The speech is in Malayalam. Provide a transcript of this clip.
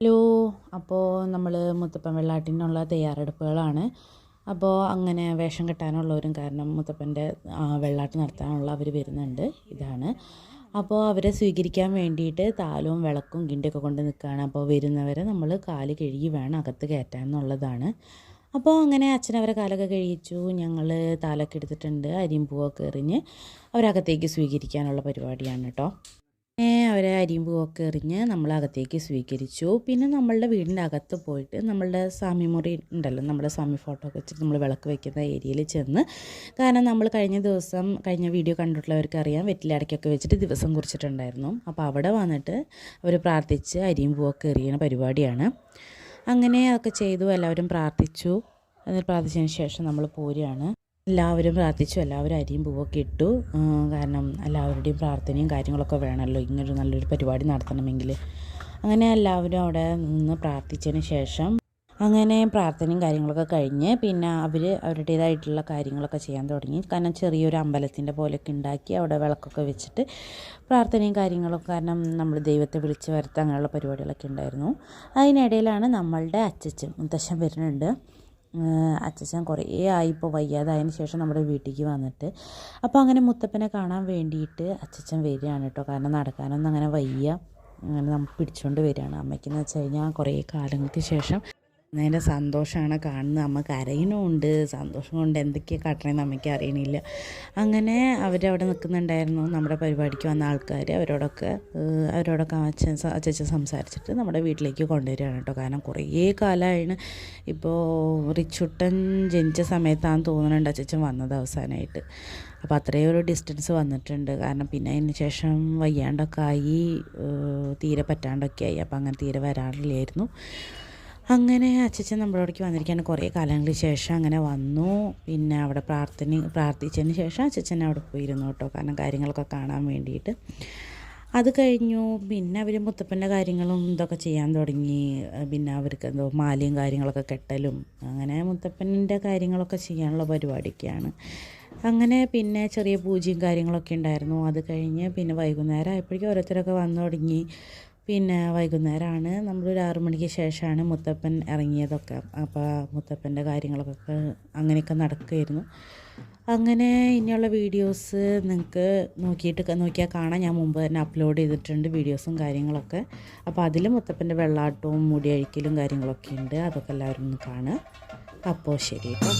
ഹലോ. അപ്പോൾ നമ്മൾ മുത്തപ്പൻ വെള്ളാട്ടിനുള്ള തയ്യാറെടുപ്പുകളാണ്. അപ്പോൾ അങ്ങനെ വേഷം കെട്ടാനുള്ളവരും കാരണം മുത്തപ്പന്റെ വെള്ളാട്ട് നടത്താനുള്ള അവർ വരുന്നുണ്ട്. ഇതാണ്. അപ്പോൾ അവരെ സ്വീകരിക്കാൻ വേണ്ടിയിട്ട് താലവും വിളക്കും കിണ്ടിയൊക്കെ കൊണ്ട് നിൽക്കുകയാണ് അപ്പോൾ വരുന്നവരെ നമ്മൾ കാൽ കഴുകി വേണം അകത്ത് കയറ്റാൻ എന്നുള്ളതാണ്. അപ്പോൾ അങ്ങനെ അച്ഛനവരെ കാലൊക്കെ കഴിയിച്ചു ഞങ്ങൾ താലൊക്കെ എടുത്തിട്ടുണ്ട് അരിയും പൂവൊക്കെ എറിഞ്ഞ് അവരകത്തേക്ക് സ്വീകരിക്കാനുള്ള പരിപാടിയാണ് കേട്ടോ അവരെ അരിയും പൂവൊക്കെ എറിഞ്ഞ് നമ്മളകത്തേക്ക് സ്വീകരിച്ചു. പിന്നെ നമ്മളുടെ വീടിന്റെ അകത്ത് പോയിട്ട് നമ്മളുടെ സ്വാമി മുറി ഉണ്ടല്ലോ നമ്മുടെ സ്വാമി ഫോട്ടോ ഒക്കെ വെച്ചിട്ട് നമ്മൾ വിളക്ക് വെക്കുന്ന ഏരിയയിൽ ചെന്ന്. കാരണം നമ്മൾ കഴിഞ്ഞ ദിവസം കഴിഞ്ഞ വീഡിയോ കണ്ടിട്ടുള്ളവർക്ക് അറിയാം വെറ്റിലടയ്ക്കൊക്കെ വെച്ചിട്ട് ദിവസം കുറിച്ചിട്ടുണ്ടായിരുന്നു. അപ്പോൾ അവിടെ വന്നിട്ട് അവർ പ്രാർത്ഥിച്ച് അരിയും പൂവൊക്കെ എറിയുന്ന പരിപാടിയാണ്. അങ്ങനെ അതൊക്കെ ചെയ്തു എല്ലാവരും പ്രാർത്ഥിച്ചു. എന്നിട്ട് പ്രാർത്ഥിച്ചതിന് ശേഷം നമ്മൾ പോരുകയാണ്. എല്ലാവരും പ്രാർത്ഥിച്ചു എല്ലാവരും അരിയും പൂവൊക്കെ ഇട്ടു. കാരണം എല്ലാവരുടെയും പ്രാർത്ഥനയും കാര്യങ്ങളൊക്കെ വേണമല്ലോ ഇങ്ങനൊരു നല്ലൊരു പരിപാടി നടത്തണമെങ്കിൽ. അങ്ങനെ എല്ലാവരും അവിടെ നിന്ന് പ്രാർത്ഥിച്ചതിന് ശേഷം അങ്ങനെ പ്രാർത്ഥനയും കാര്യങ്ങളൊക്കെ കഴിഞ്ഞ് പിന്നെ അവർ അവരുടേതായിട്ടുള്ള കാര്യങ്ങളൊക്കെ ചെയ്യാൻ തുടങ്ങി. കാരണം ചെറിയൊരു അമ്പലത്തിന്റെ പോലെയൊക്കെ ഉണ്ടാക്കി അവിടെ വിളക്കൊക്കെ വെച്ചിട്ട് പ്രാർത്ഥനയും കാര്യങ്ങളൊക്കെ കാരണം നമ്മൾ ദൈവത്തെ വിളിച്ച് വരുത്തുക അങ്ങനെയുള്ള പരിപാടികളൊക്കെ ഉണ്ടായിരുന്നു. അതിനിടയിലാണ് നമ്മളുടെ അച്ചച്ചൻ മുത്തശ്ശൻ വരുന്നുണ്ട്. ഏഹ് അച്ചച്ചൻ കുറേ ആയി ഇപ്പോൾ വയ്യാതായതിന് ശേഷം നമ്മുടെ വീട്ടിലേക്ക് വന്നിട്ട്. അപ്പോൾ അങ്ങനെ മുത്തപ്പനെ കാണാൻ വേണ്ടിയിട്ട് അച്ഛച്ചൻ വരികയാണ് കേട്ടോ. കാരണം നടക്കാനൊന്നും അങ്ങനെ വയ്യ. അങ്ങനെ നമ്മൾ പിടിച്ചുകൊണ്ട് വരികയാണ്. അമ്മയ്ക്കെന്ന് വെച്ച് കഴിഞ്ഞാൽ കുറേ കാലങ്ങൾക്ക് ശേഷം അതിന്റെ സന്തോഷമാണ് കാണുന്നത്. അമ്മ കരയണമുണ്ട് സന്തോഷം കൊണ്ട് എന്തൊക്കെയാണ് കാട്ടണമെന്ന് അമ്മയ്ക്ക് അറിയണില്ല. അങ്ങനെ അവരവിടെ നിൽക്കുന്നുണ്ടായിരുന്നു. നമ്മുടെ പരിപാടിക്ക് വന്ന ആൾക്കാർ അവരോടൊക്കെ അവരോടൊക്കെ അച്ഛൻ അച്ഛൻ സംസാരിച്ചിട്ട് നമ്മുടെ വീട്ടിലേക്ക് കൊണ്ടുവരികയാണ് കേട്ടോ. കാരണം കുറേ കാലമായാണ്. ഇപ്പോൾ റിച്ചുട്ടൻ ജനിച്ച സമയത്താണെന്ന് തോന്നുന്നുണ്ട് അച്ഛൻ വന്നത് അവസാനമായിട്ട് അപ്പോൾ അത്രയും ഒരു ഡിസ്റ്റൻസ് വന്നിട്ടുണ്ട്. കാരണം പിന്നെ അതിന് ശേഷം വയ്യാണ്ടൊക്കെ ആയി തീരെ പറ്റാണ്ടൊക്കെ ആയി. അപ്പോൾ അങ്ങനെ തീരെ വരാറില്ലായിരുന്നു. അങ്ങനെ അച്ഛൻ നമ്മളവിടേക്ക് വന്നിരിക്കുകയാണ്. കുറേ കാലങ്ങൾക്ക് ശേഷം അങ്ങനെ വന്നു. പിന്നെ അവിടെ പ്രാർത്ഥന പ്രാർത്ഥിച്ചതിന് ശേഷം അച്ഛൻ അവിടെ പോയിരുന്നു കേട്ടോ. കാരണം കാര്യങ്ങളൊക്കെ കാണാൻ വേണ്ടിയിട്ട്. അത് കഴിഞ്ഞു. പിന്നെ അവർ മുത്തപ്പന്റെ കാര്യങ്ങളും ഇതൊക്കെ ചെയ്യാൻ തുടങ്ങി. പിന്നെ അവർക്ക് എന്തോ മാലയും കാര്യങ്ങളൊക്കെ കെട്ടലും. അങ്ങനെ മുത്തപ്പന്റെ കാര്യങ്ങളൊക്കെ ചെയ്യാനുള്ള പരിപാടിയൊക്കെയാണ്. അങ്ങനെ പിന്നെ ചെറിയ പൂജയും കാര്യങ്ങളൊക്കെ ഉണ്ടായിരുന്നു. അത് കഴിഞ്ഞ് പിന്നെ വൈകുന്നേരം ആയപ്പോഴേക്കും ഓരോരുത്തരൊക്കെ വന്നു തുടങ്ങി. പിന്നെ വൈകുന്നേരമാണ് നമ്മളൊരു ആറു മണിക്ക് ശേഷമാണ് മുത്തപ്പൻ ഇറങ്ങിയതൊക്കെ. അപ്പോൾ മുത്തപ്പന്റെ കാര്യങ്ങളൊക്കെ അങ്ങനെയൊക്കെ നടക്കുമായിരുന്നു അങ്ങനെ ഇനിയുള്ള വീഡിയോസ് നിങ്ങൾക്ക് നോക്കിയിട്ട് നോക്കിയാൽ കാണാം. ഞാൻ മുമ്പ് തന്നെ അപ്ലോഡ് ചെയ്തിട്ടുണ്ട് വീഡിയോസും കാര്യങ്ങളൊക്കെ. അപ്പോൾ അതിൽ മുത്തപ്പന്റെ വെള്ളാട്ടവും മുടിയഴിക്കലും കാര്യങ്ങളൊക്കെ ഉണ്ട് അതൊക്കെ എല്ലാവരും ഒന്ന് കാണുക. അപ്പോൾ ശരി കേട്ടോ